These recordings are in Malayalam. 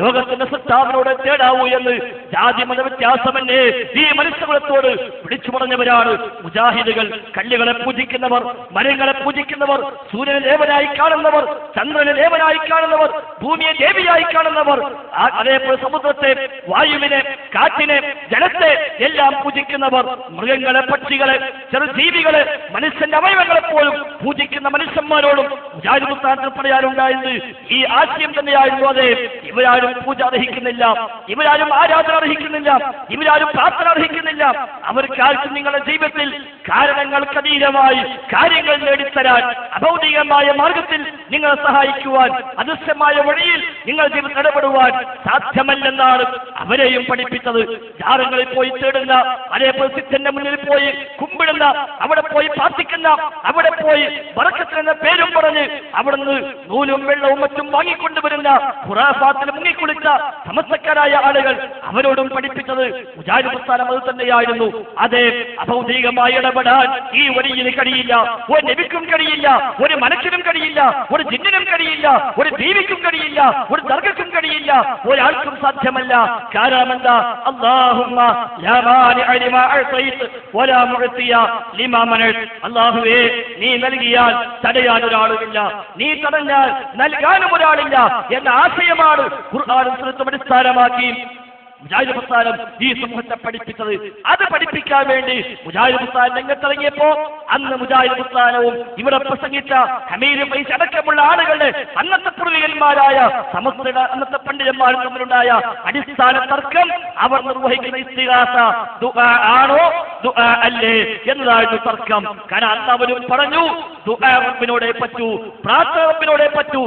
ലോകത്തിന്റെ സൃഷ്ടാവിനോട് തേടാവൂ എന്ന് ജാതി മത വ്യത്യാസമല്ലേ? ഈ മനുഷ്യകുലത്തോട് വിളിച്ചു പറഞ്ഞവരാണ് മുജാഹിദുകൾ. കല്ലുകളെ പൂജിക്കുന്നവർ മരങ്ങളെ പൂജിക്കുന്നവർ സൂര്യനെ ദേവനായി കാണുന്നവർ ചന്ദ്രനെ ദേവനായി കാണുന്നവർ ഭൂമിയെ ദേവിയായി കാണുന്നവർ അതേപോലെ സമുദ്രത്തെ വായുവിനെ കാറ്റിനെ ജലത്തെ എല്ലാം പൂജിക്കുന്നവർ. മൃഗങ്ങളെ പക്ഷികളെ ചെറുജീവികളെ മനുഷ്യന്റെ അവയവങ്ങളെ പോലും പൂജിക്കുന്ന മനുഷ്യന്മാരോടും മുജാഹിദ് പുസ്താനത്തിൽ പറയാനുണ്ടായത് ഈ ആശയം തന്നെയായിരുന്നു. അതെ ഇവരാരും പൂജ അർഹിക്കുന്നില്ല. ഇവരാരും ആരാധന അർഹിക്കുന്നില്ല. ഇവരാരും പ്രാർത്ഥന അർഹിക്കുന്നില്ല. അവർക്കാർക്കും നിങ്ങളുടെ ജീവിതത്തിൽ കാരണങ്ങൾക്കതീതമായി കാര്യങ്ങൾ നേടിത്തരാൻ അഭൗതികമായ മാർഗത്തിൽ നിങ്ങളെ സഹായിക്കുവാൻ അദൃശ്യമായ വഴിയിൽ നിങ്ങൾ ഇടപെടുവാൻ സാധ്യമല്ലെന്നാണ് അവരെയും പഠിപ്പിച്ചത്. ജാറങ്ങളിൽ പോയി തേടുന്ന അതേപോലെ സിദ്ധന്റെ മുന്നിൽ പോയി കുമ്പിടുന്ന അവിടെ പോയി പ്രാർത്ഥിക്കുന്ന അവിടെ പോയി വറക്കത്തിനെന്ന പേരും പറഞ്ഞ് അവിടുന്ന് നൂലും വെള്ളവും മറ്റും വാങ്ങിക്കൊണ്ടുവരുന്ന ഖുറാഫാത്തിൽ മുങ്ങിക്കുളിച്ച സമസ്തക്കാരായ ആളുകൾ അവരോടും പഠിപ്പിച്ചത് മുജാഹിദ് പ്രസ്ഥാനം അത് തന്നെയായിരുന്നു. അതെ അഭൗതികമായി ഇടപെടാൻ ഈ വഴിയിൽ കഴിയില്ല. ഒരു നബിക്കും കഴിയില്ല ഒരു മനുഷ്യനും കഴിയില്ല ഒരു ജിന്നിനും കഴിയില്ല ഒരു ദീവിക്കും കഴിയില്ല ഒരു ദർഗക്കും കഴിയില്ല ഒരാൾക്കും സാധ്യമല്ല. വലാ മുഅ്തിയ ലിമാ അല്ലാഹുവേ നീ നൽകിയാൽ തടയാൻ ഒരാളുമില്ല. നീ തടഞ്ഞാൽ നൽകാനും ഒരാളില്ല എന്ന ആശയമാണ് ഖുർആനും അടിസ്ഥാനമാക്കി. ഈ സമൂഹത്തെ പഠിപ്പിച്ചത്. അത് പഠിപ്പിക്കാൻ വേണ്ടി മുജാഹിദ് പ്രസ്ഥാനം രംഗത്തിറങ്ങിയപ്പോ അന്ന് മുജാഹിദ് പ്രസ്ഥാനവും ഇവിടെ പ്രസംഗിച്ച ഹമീർ പൈസ അടക്കമുള്ള ആളുകളുടെ അന്നത്തെ പൂർവികന്മാരായ സമസ്തയുടെ അന്നത്തെ പണ്ഡിതന്മാരും തമ്മിലുണ്ടായ അടിസ്ഥാന തർക്കം അവർ നിർവഹിക്കുന്ന ഇസ്തിഹാസ ആണോ? അല്ലേ? എന്നതായിരുന്നു തർക്കം. കാരണം അന്ന് അവരും പറഞ്ഞു റബ്ബിനോടെ പറ്റൂ പ്രാർത്ഥന റബ്ബിനോടെ പറ്റൂ.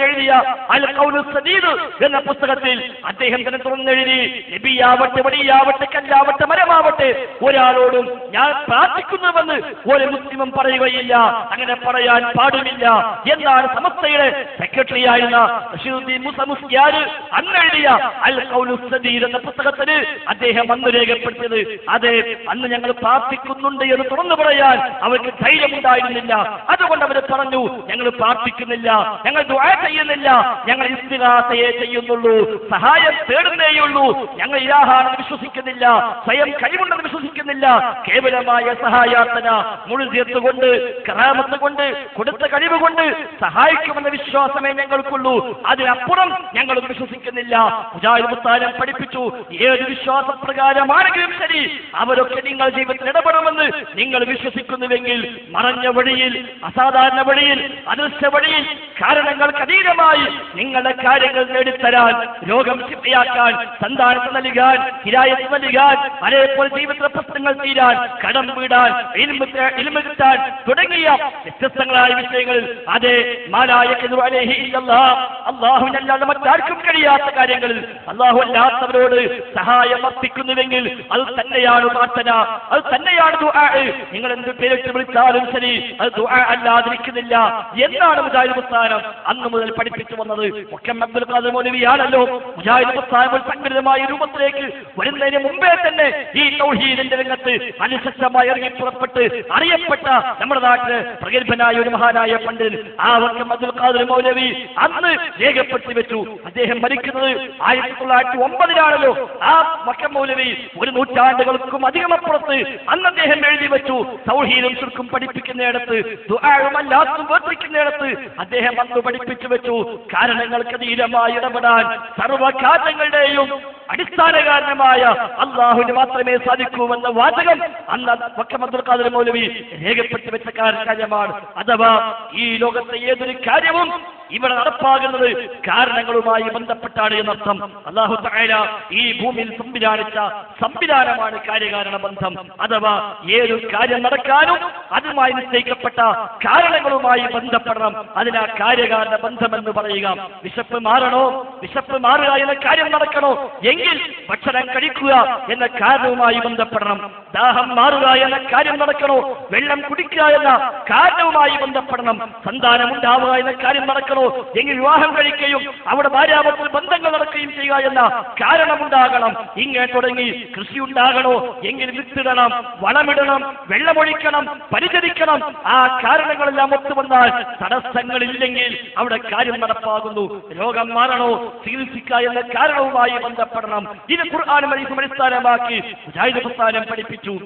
എഴുതിയ അൽ ഖൗലു സദീദ് എന്ന പുസ്തകത്തിൽ അദ്ദേഹം തന്നെ തുറന്നെഴുതി നബിയാവട്ടെ വടിയാവട്ടെ കല്ലാവട്ടെ മരമാവട്ടെ. ഒരാളോടും ഞാൻ പ്രാർത്ഥിക്കുന്നുവെന്ന് ഒരു മുസ്ലിമും പറയുകയില്ല. അങ്ങനെ പറയാൻ പാടുമില്ല. എന്നാണ് സമസ്തയുടെ സെക്രട്ടറി ആയിരുന്ന മുസ്ലിയാർ അൽ എന്ന പുസ്തകത്തിന് അദ്ദേഹം അന്ന് രേഖപ്പെടുത്തിയത്. അതെ അന്ന് ഞങ്ങൾ പ്രാർത്ഥിക്കുന്നുണ്ട് എന്ന് തുറന്നു പറയാൻ അവർക്ക് ധൈര്യമുണ്ടായിരുന്നില്ല. അതുകൊണ്ട് അവർ പറഞ്ഞു ഞങ്ങൾ പ്രാർത്ഥിക്കുന്നില്ല ഞങ്ങൾ ദുആ ചെയ്യുന്നില്ല ഞങ്ങൾ ഇസ്തിഹാസയെ ചെയ്യുന്നുള്ളൂ സഹായം തേടുന്നേയുള്ളൂ ഞങ്ങൾ ഇലാഹാണെന്ന് വിശ്വസിക്കുന്നില്ല സ്വയം കഴിവുണ്ടെന്ന് വിശ്വസിക്കുന്നില്ല. കേവലമായ സഹായാർത്ഥന മുഴുതിയത്ത് കൊണ്ട് കറാമത്ത് കൊണ്ട് കൊടുത്ത കഴിവ് കൊണ്ട് സഹായിക്കുമെന്ന വിശ്വാസമേ ഞങ്ങൾക്കുള്ളൂ. അതിനപ്പുറം ഞങ്ങൾ വിശ്വസിക്കുന്നില്ല. മുജാഹിദ് പഠിപ്പിച്ചു. ഏത് വിശ്വാസ പ്രകാരമാണെങ്കിലും ശരി. അവരൊക്കെ നിങ്ങൾ ജീവിതത്തിൽ ഇടപെടുമെന്ന് നിങ്ങൾ വിശ്വസിക്കുന്നുവെങ്കിൽ മറഞ്ഞ വഴിയിൽ അസാധാരണ വഴിയിൽ അദൃശ്യ വഴിയിൽ കാരണങ്ങൾക്ക് അതീതമായി നിങ്ങളുടെ കാര്യങ്ങൾ നേടിത്തരാൻ രോഗം ചിട്ടയാക്കാൻ സന്താനത്തെ നൽകാൻ ഹിരായത്ത് നൽകാൻ അതേപോലെ ജീവിതത്തിലെ പ്രശ്നങ്ങൾ തീരാൻ കടം വീടാൻ ഇൽമ ഇൽമ കിട്ടാൻ തുടങ്ങിയ വ്യത്യസ്തങ്ങളായ വിഷയങ്ങൾ അതെ മാലായ അള്ളാഹുവിനല്ലാതെ മറ്റാർക്കും കഴിയാത്ത കാര്യങ്ങളിൽ അള്ളാഹു അല്ലാത്തവരോട് സഹായം അർപ്പിക്കുന്നുവെങ്കിൽ അത് തന്നെയാണ് പ്രാർത്ഥന അത് തന്നെയാണ് നിങ്ങൾ എന്ത് പേരിട്ട് വിളിച്ചാലും ശരി അത് അല്ലാതിരിക്കുന്നില്ല. എന്നാണ് മുജാഹിദ് പ്രസ്ഥാനം അന്ന് മുതൽ പഠിപ്പിച്ചു വന്നത്. മുഖ്യം അബ്ദുൽ ഖാദർ മൗലവിയാണല്ലോ മുജാഹിദ് പ്രസ്ഥാനം സംഘടിതമായ രൂപത്തിലേക്ക് വരുന്നതിന് മുമ്പേ തന്നെ ഈ തൗഹീദിന്റെ രംഗത്ത് അനുശക്തമായി ഇറങ്ങി പുറപ്പെട്ട് അറിയപ്പെട്ട നമ്മുടെ നാട്ടിൽ പ്രഗത്ഭനായ ഒരു മഹാനായ പണ്ഡിതൻ ആ വർഷം അബ്ദുൽ ഖാദർ മൗലവി അന്ന് രേഖപ്പെടുത്തി വെച്ചു. അദ്ദേഹം മരിക്കുന്നത് ആയിരത്തി തൊള്ളായിരത്തി ഒമ്പതിലാണല്ലോ ആ മക്കം മൗലവി ഒരു നൂറ്റാണ്ടുകൾക്കും അധികമപ്പുറത്ത് അന്ന് അദ്ദേഹം എഴുതി വെച്ചു. സൗഹീദും ശുർക്കും പഠിപ്പിക്കുന്നിടത്ത് ദുആഴുമല്ലാത്തും വേർതിരിക്കുന്നിടത്ത് അദ്ദേഹം അന്ന് പഠിപ്പിച്ചു വെച്ചു. കാരണങ്ങൾക്ക് ധീരമായി ഇടപെടാൻ സർവകാരണങ്ങളുടെയും അടിസ്ഥാന കാരണമായ അള്ളാഹുവിന് മാത്രമേ സാധിക്കൂവെന്ന വാചകം അന്ന് മുഖ്യമന്ത്രി ഖാദർ മൗലവി രേഖപ്പെടുത്തി വെച്ച കാര്യമാണ്. അഥവാ ഈ ലോകത്തെ ഏതൊരു കാര്യവും ഇവിടെ നടപ്പാകുന്നത് കാരണങ്ങളുമായി ബന്ധപ്പെട്ടാണ് എന്നർത്ഥം. അള്ളാഹു തായ ഈ ഭൂമിയിൽ സംവിധാനിച്ച സംവിധാനമാണ് കാര്യകാരണ ബന്ധം. അഥവാ ഏതൊരു കാര്യം നടക്കാനും അതുമായി നിശ്ചയിക്കപ്പെട്ട കാരണങ്ങളുമായി ബന്ധപ്പെടണം. അതിനാ കാര്യകാരണ ബന്ധമെന്ന് പറയുക. വിശപ്പ് മാറണോ? വിശപ്പ് മാറുക എന്ന കാര്യം നടക്കണോ? എങ്കിൽ ഭക്ഷണം കഴിക്കുക എന്ന കാരണവുമായി ബന്ധപ്പെടണം. ദാഹം മാറുക എന്ന കാര്യം നടക്കണോ? വെള്ളം കുടിക്കുക എന്ന കാരണവുമായി ബന്ധപ്പെടണം. സന്താനം ഉണ്ടാവുക എന്ന കാര്യം നടക്കണോ? കഴിക്കണോ എങ്കിൽ വിവാഹം കഴിക്കുകയും അവിടെ ഭാര്യാപത്തിൽ ബന്ധങ്ങൾ നടക്കുകയും ചെയ്യുക എന്ന കാരണമുണ്ടാകണം. ഇങ്ങനെ തുടങ്ങി കൃഷി ഉണ്ടാകണോ എങ്കിൽ വിത്തിടണം വളമിടണം വെള്ളമൊഴിക്കണം പരിചരിക്കണം. ആ കാരണങ്ങളെല്ലാം ഒത്തുവന്നാൽ തടസ്സങ്ങളില്ലെങ്കിൽ അവിടെ കാര്യം നടപ്പാകുന്നു. രോഗം മാറണോ ചികിത്സിക്ക എന്ന കാരണവുമായി ബന്ധപ്പെടണം. ഇത് ഖുർആാനും അടിസ്ഥാനമാക്കി മുജാഹിദ് പ്രസ്ഥാനം പഠിപ്പിച്ചു.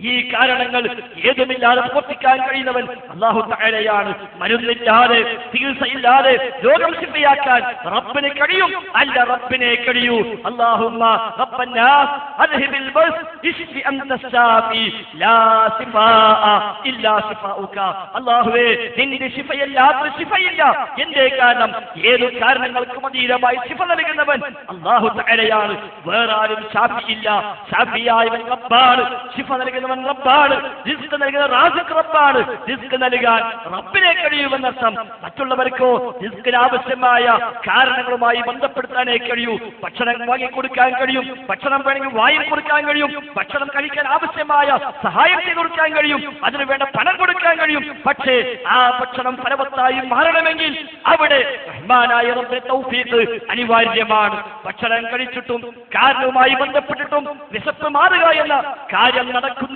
ഈ കാരണങ്ങൾ ഏതുമില്ലാതെ പ്രവർത്തിക്കാൻ കഴിയുന്നവൻ അള്ളാഹു താഴെയാണ് മരുന്നില്ലാതെ ചികിത്സയില്ലാതെ രോഗം ശിഫയാക്കാൻ റബ്ബിന് കഴിയും. അല്ല റബ്ബിനെ കഴിയൂ. അല്ലാഹുവേ നിന്റെ ശിഫയല്ലാത്ത ശിഫയില്ല. എന്റെ കാരണം? ഏതു കാരണങ്ങൾക്കും അതീതമായി ശിഫ നൽകുന്നവൻ അള്ളാഹു താഴെയാണ് വേറെ ആരും ഷാഫിയില്ല ഷാഫിയായവൻ റബ്ബാണ്. ശിഫ നൽകുന്നവൻ റബ്ബാണ്. റിസ്ക് നൽകുന്ന റാസിഖ് റബ്ബാണ്. റിസ്ക് നൽകാൻ റബ്ബിനെ കഴിയുമെന്നർത്ഥം മറ്റുള്ളവർക്കോ റിസ്കിന് ആവശ്യമായ കാരണങ്ങളുമായി ബന്ധപ്പെടുത്താനേ കഴിയൂ. ഭക്ഷണം വാങ്ങിക്കൊടുക്കാൻ കഴിയും. ഭക്ഷണം വേണമെങ്കിൽ വായിൽ കൊടുക്കാൻ കഴിയും. ഭക്ഷണം കഴിക്കാൻ ആവശ്യമായ സഹായം ചെയ്തു കൊടുക്കാൻ കഴിയും. അതിനു വേണ്ട പണം കൊടുക്കാൻ കഴിയും. പക്ഷേ ആ ഭക്ഷണം ഫലവത്തായി മാറണമെങ്കിൽ അവിടെ റഹ്മാനായ റബ്ബിന്റെ തൗഫീഖ് അനിവാര്യമാണ്. ഭക്ഷണം കഴിച്ചിട്ടും കാരണവുമായി ബന്ധപ്പെട്ടിട്ടും വിശപ്പ് മാറുക എന്ന കാര്യം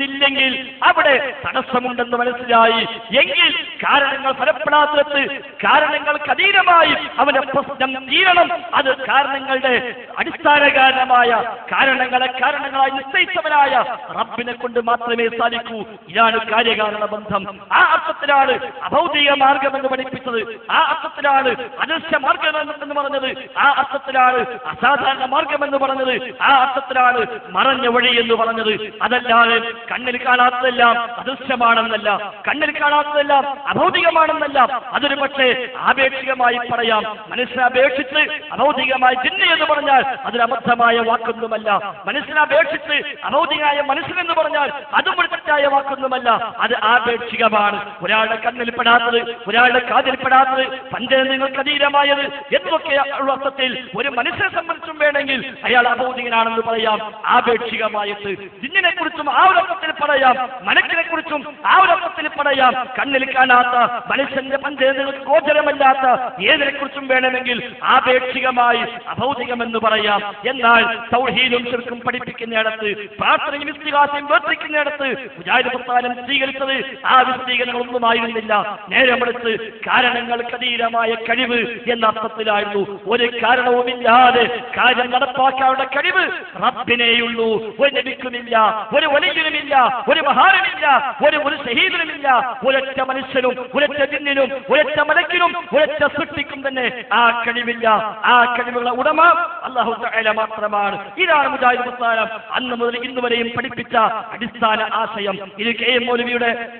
നടക്കുന്നില്ലെങ്കിൽ അവിടെ തടസ്സമുണ്ടെന്ന് മനസ്സിലായി. എങ്കിൽ കാരണങ്ങൾ ഫലപ്പെടാത്തത് കാരണങ്ങൾക്ക് അധീനമായി അവന്റെ പ്രശ്നം തീരണം. അത് കാരണങ്ങളുടെ അടിസ്ഥാന കാരണമായ കാരണങ്ങളെ കാരണങ്ങളായി നിശ്ചയിച്ചവനായ റബ്ബിനെ കൊണ്ട് മാത്രമേ സാധിക്കൂ. ഇതാണ് കാര്യകാരണ ബന്ധം. ആ അർത്ഥത്തിലാണ് അഭൗതിക മാർഗം എന്ന് പഠിപ്പിച്ചത്. ആ അർത്ഥത്തിലാണ് അദൃശ്യ മാർഗം എന്ന് പറഞ്ഞത്. ആ അർത്ഥത്തിലാണ് അസാധാരണ മാർഗം എന്ന് പറഞ്ഞത്. ആ അർത്ഥത്തിലാണ് മറഞ്ഞ വഴി എന്ന് പറഞ്ഞത്. അതല്ലാതെ കണ്ണിൽ കാണാത്തതെല്ലാം അദൃശ്യമാണെന്നല്ല കണ്ണിൽ കാണാത്തതെല്ലാം അഭൗതികമാണെന്നല്ല. അതൊരു പക്ഷേ ആപേക്ഷികമായി പറയാം. മനുഷ്യനെ അപേക്ഷിച്ച് അഭൗതികമായ ജിന്ന എന്ന് പറഞ്ഞാൽ അതൊരു അബദ്ധമായ വാക്കൊന്നുമല്ല. മനുഷ്യനെ അപേക്ഷിച്ച് അഭൗതികമായ മനുഷ്യനെന്ന് പറഞ്ഞാൽ അതും ഒരു തെറ്റായ വാക്കൊന്നുമല്ല. അത് ആപേക്ഷികമാണ്. ഒരാളുടെ കണ്ണിൽ പെടാത്തത് ഒരാളുടെ കാതിൽ പെടാത്തത് പഞ്ചേന്ദ്രങ്ങൾക്ക് അതീതമായത് എന്നൊക്കെ ഉള്ള അർത്ഥത്തിൽ ഒരു മനുഷ്യനെ സംബന്ധിച്ചും വേണമെങ്കിൽ അയാൾ അഭൗതികനാണെന്ന് പറയാം. ആപേക്ഷികമായിട്ട് ജിന്നിനെ കുറിച്ചും ആ ഒരു അർത്ഥത്തിൽ പറയാം. മനക്കിനെ കുറിച്ചും ആ ഒരു അർത്ഥത്തിൽ പറയാം. കണ്ണിൽ കാണാത്ത മനുഷ്യന്റെ പഞ്ചേന്ദ്രങ്ങൾക്ക് ഗോചരമല്ലാത്ത ഏതിനെ കുറിച്ചും വേണമെങ്കിൽ ആപേക്ഷികമായി അഭൗതികമെന്ന് പറയാം. എന്നാൽ സൗഹീദും ചെറുക്കും പഠിപ്പിക്കുന്നിടത്ത് പ്രാർത്ഥനയും വിസ്തികാസയും വേർതിരിക്കുന്നിടത്ത് മുജാഹിദ് പ്രസ്ഥാനം സ്വീകരിച്ചത് ആ വിശദീകരണങ്ങളൊന്നുമായിരുന്നില്ല. നേരെ മറിച്ച് കാരണങ്ങൾക്ക് അതീതമായ കഴിവ് എന്ന അർത്ഥത്തിലായിരുന്നു. ഒരു കാരണവുമില്ലാതെ കാര്യം നടപ്പാക്കാനുള്ള കഴിവ് റബ്ബിനെയുള്ളൂ. ഒരു നബിക്കുമില്ല ഒരു വലിയനുമില്ല ഒരു മഹാനുമില്ല ഒരു ഒരു ഷഹീദിനുമില്ല ഒരൊറ്റ മനുഷ്യനും ഒരൊറ്റ ജിന്നിനും ഒരൊറ്റ മലക്കിനും ഒരൊറ്റ സൃഷ്ടിക്കും തന്നെ ആ കഴിവില്ല. ആ കഴിവുള്ള ഉടമ അള്ളാഹു മാത്രമാണ്. ഇതാണ് മുജാഹിദ് പ്രസ്ഥാനം അന്ന് മുതൽ ഇന്ന് വരെയും പഠിപ്പിച്ച അടിസ്ഥാന ആശയം. ഇത് കെ എം മൗലവിയുടെ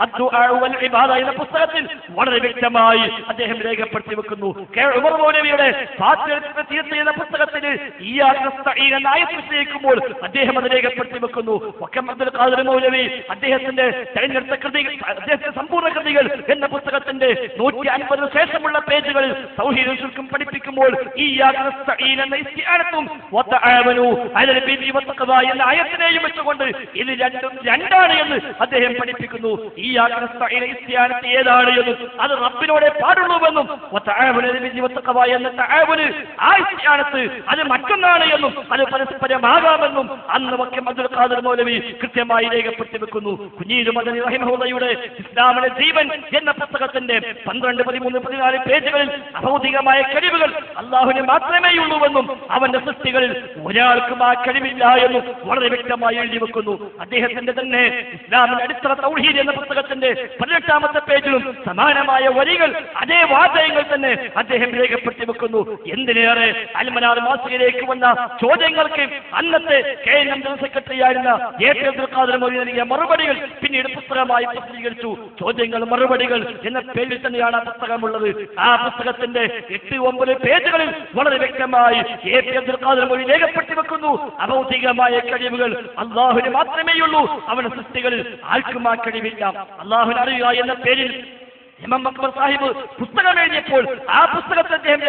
എന്ന പുസ്തകത്തിൽ വളരെ വ്യക്തമായി അദ്ദേഹം രേഖപ്പെടുത്തി വെക്കുന്നു. കെ ഉമർ മൗലവിയുടെ എന്ന പുസ്തകത്തിൽ ഈ എന്ന ആയത്ത് വിശദീകരിക്കുമ്പോൾ അദ്ദേഹം അത് രേഖപ്പെടുത്തി വെക്കുന്നു. മൗലവി അദ്ദേഹത്തിന്റെ തെരഞ്ഞെടുത്ത കൃതികൾ അദ്ദേഹത്തിന്റെ സമ്പൂർണ കൃതികൾ എന്ന പുസ്തകത്തിന്റെ നൂറ്റി അൻപതിന് ശേഷമുള്ള പേജുകൾ സൗഹീദും പഠിപ്പിക്കുമ്പോൾ ഈ എന്ന ആയത്തിനെയും വെച്ചുകൊണ്ട് ഇത് രണ്ടും രണ്ടാണ് എന്ന് അദ്ദേഹം പഠിപ്പിക്കുന്നു. ഈ ഇസ്തിആനത്ത് ഏതാണ് എന്നും അത് റബ്ബിനോടെ പാടുള്ളൂവെന്നും എന്ന ഇസ്തിആനത്ത് അത് മറ്റൊന്നാണ് എന്നും അത് പരസ്പരമാകാമെന്നും അന്ന് ഖാദിർ മൗലവി കൃത്യമായി രേഖപ്പെടുത്തി വെക്കുന്നു കുഞ്ഞീര് മദനി റഹിമഹുദയുടെ ഇസ്ലാമിലെ ജീവൻ എന്ന പുസ്തകത്തിന്റെ പന്ത്രണ്ട് പതിമൂന്ന് പതിനാല് പേജുകളിൽ അഭൗതികമായ കഴിവുകൾ അള്ളാഹുവിന് മാത്രമേ ഉള്ളൂവെന്നും അവന്റെ സൃഷ്ടികളിൽ ഒരാൾക്കും ആ കഴിവില്ല എന്നും വളരെ വ്യക്തമായി എഴുതി വെക്കുന്നു അദ്ദേഹത്തിന്റെ തന്നെ ഇസ്ലാമിന്റെ അടിത്തറ തൗഹീദ് എന്ന പുസ്തകത്തിന്റെ പതിനെട്ടാമത്തെ പേജിലും സമാനമായ വരികൾ അതേ വാചകങ്ങൾ തന്നെ അദ്ദേഹം രേഖപ്പെടുത്തി വെക്കുന്നു എന്തിനേറെ അൽമനാർ മാസികയിലേക്ക് വന്ന ചോദ്യങ്ങൾക്ക് അന്നത്തെ K N M general secretary ആയിരുന്ന എ പി അബ്ദുൽ ഖാദർ നൽകിയ മറുപടികൾ. പിന്നീട് പുസ്തകമായി പ്രസിദ്ധീകരിച്ചു. ചോദ്യങ്ങൾ മറുപടികൾ എന്ന പേരിൽ തന്നെയാണ് ആ പുസ്തകമുള്ളത്. ആ പുസ്തകത്തിന്റെ എട്ട് ഒമ്പത് പേജുകളിൽ വളരെ വ്യക്തമായി എ പി അബ്ദുൽ ഖാദർ മൊഴി രേഖപ്പെടുത്തി വെക്കുന്നു. അഭൗതികമായ കഴിവുകൾ അള്ളാഹുവിന് മാത്രമേയുള്ളൂ. അവന്റെ സൃഷ്ടികളിൽ ആർക്കും ആ കഴിവില്ല. അള്ളാഹുവിനെ അറിയുക എന്ന പേരിൽ ഇമാം അക്ബർ സാഹിബ് പുസ്തകം എഴുതിയപ്പോൾ ആ പുസ്തകത്തിൽ അദ്ദേഹം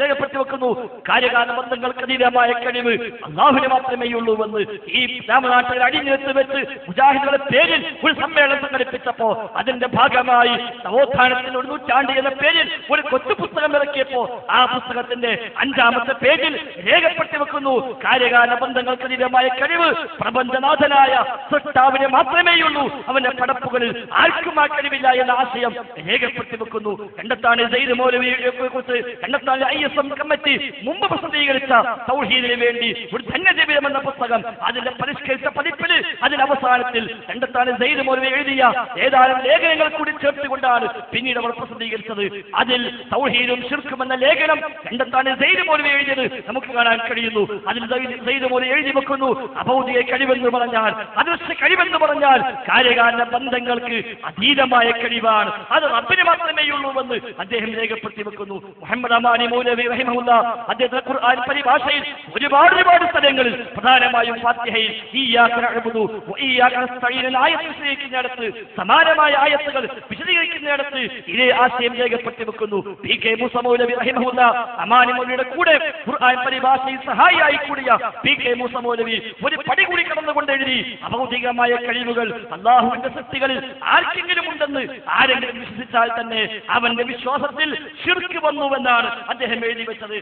രേഖപ്പെടുത്തി വെക്കുന്നു. കാര്യകാല ബന്ധങ്ങൾക്ക് അതീതമായ കഴിവ് അള്ളാഹുവിന് മാത്രമേ ഉള്ളൂ എന്ന് ഈ രാമനാട്ടിൽ അടിഞ്ഞെടുത്ത് വെച്ച് മുജാഹിദുകളുടെ പേരിൽ ഒരു സമ്മേളനം സംഘടിപ്പിച്ചപ്പോ അതിന്റെ ഭാഗമായി നവോത്ഥാനത്തിന് ഒരു നൂറ്റാണ്ട് എന്ന പേരിൽ ഒരു കൊച്ചു പുസ്തകം ഇറക്കിയപ്പോ ആ പുസ്തകത്തിന്റെ അഞ്ചാമത്തെ പേജിൽ രേഖപ്പെടുത്തി വെക്കുന്നു. കാര്യകാല ബന്ധങ്ങൾക്ക് അതീതമായ കഴിവ് പ്രപഞ്ചനാഥനായ സൃഷ്ടാവിനെ മാത്രമേയുള്ളൂ അവന്റെ പടപ്പുകളിൽ ആർക്കും ആ കഴിവില്ല എന്ന ആശയം രേഖപ്പെടുത്തി വെക്കുന്നു കണ്ടെത്താണ് സെയ്ദ് മൗലവിയെ കുറിച്ച് കണ്ടെത്താണ് ഐ എസ് എം കമ്മിറ്റി മുമ്പ് പ്രസിദ്ധീകരിച്ച സൗഹീദിന് വേണ്ടി ഒരു ധന്യജീവിതം എന്ന പുസ്തകം അതിന്റെ പരിഷ്കരിച്ച പതിപ്പിൽ അതിന്റെ അവസാനത്തിൽ കണ്ടെത്താണ് സെയ്ദ് മൗലവി എഴുതിയ ഏതാനും ലേഖനങ്ങൾ കൂടി ചേർത്തുകൊണ്ടാണ് പിന്നീട് അവർ പ്രസിദ്ധീകരിച്ചത്. അതിൽ സൗഹീദും ശിർക്കും എന്ന ലേഖനം കണ്ടെത്താണ് സെയ്ദ് മൗലവി എഴുതിയത് നമുക്ക് കാണാൻ കഴിയുന്നു. അതിൽ സെയ്ദ് മൗലവി എഴുതി വെക്കുന്നു. അഭൗതിക കഴിവെന്ന് പറഞ്ഞാൽ അദൃശ്യ കഴിവെന്ന് പറഞ്ഞാൽ കാര്യകാരണ ബന്ധങ്ങൾക്ക് അതീതമായ കഴിവാണ്. അത് റബ്ബിന് മാത്രമേ ഉള്ളൂ എന്ന് അദ്ദേഹം രേഖപ്പെടുത്തി വെക്കുന്നു. മുഹമ്മദ് അമാനി മൗലവി റഹിമഹുല്ല അദ്ദേഹത്തിന്റെ ഖുർആൻ പരിഭാഷയിൽ ഒരുപാട് ഒരുപാട് സ്ഥലങ്ങളിൽ പ്രധാനമായും ഫാത്തിഹയിൽ ഈ വിശദീകരിക്കുന്നിടത്ത് സമാനമായ ആയത്തുകൾ വിശദീകരിക്കുന്നിടത്ത് ഇതേ ആശയം രേഖപ്പെടുത്തി വെക്കുന്നു. പി കെ മൂസ മൗലവി റഹിമഹുല്ല അമാനി മൗലവിയുടെ കൂടെ ഖുർആൻ പരിഭാഷയിൽ സഹായിയായി കൂടിയ പി കെ മൂസ മൗലവി ഒരു പടി കൂടി കടന്നുകൊണ്ട് എഴുതി അഭൗതികമായ കഴിവുകൾ അള്ളാഹുവിന്റെ സൃഷ്ടികളിൽ ആർക്കെങ്കിലും ഉണ്ടെന്ന് ആരെങ്കിലും വിശ്വസിച്ചാൽ തന്നെ അവന്റെ വിശ്വാസത്തിൽ ശിർക്ക് വന്നുവെന്നാണ് അദ്ദേഹം എഴുതി വെച്ചത്.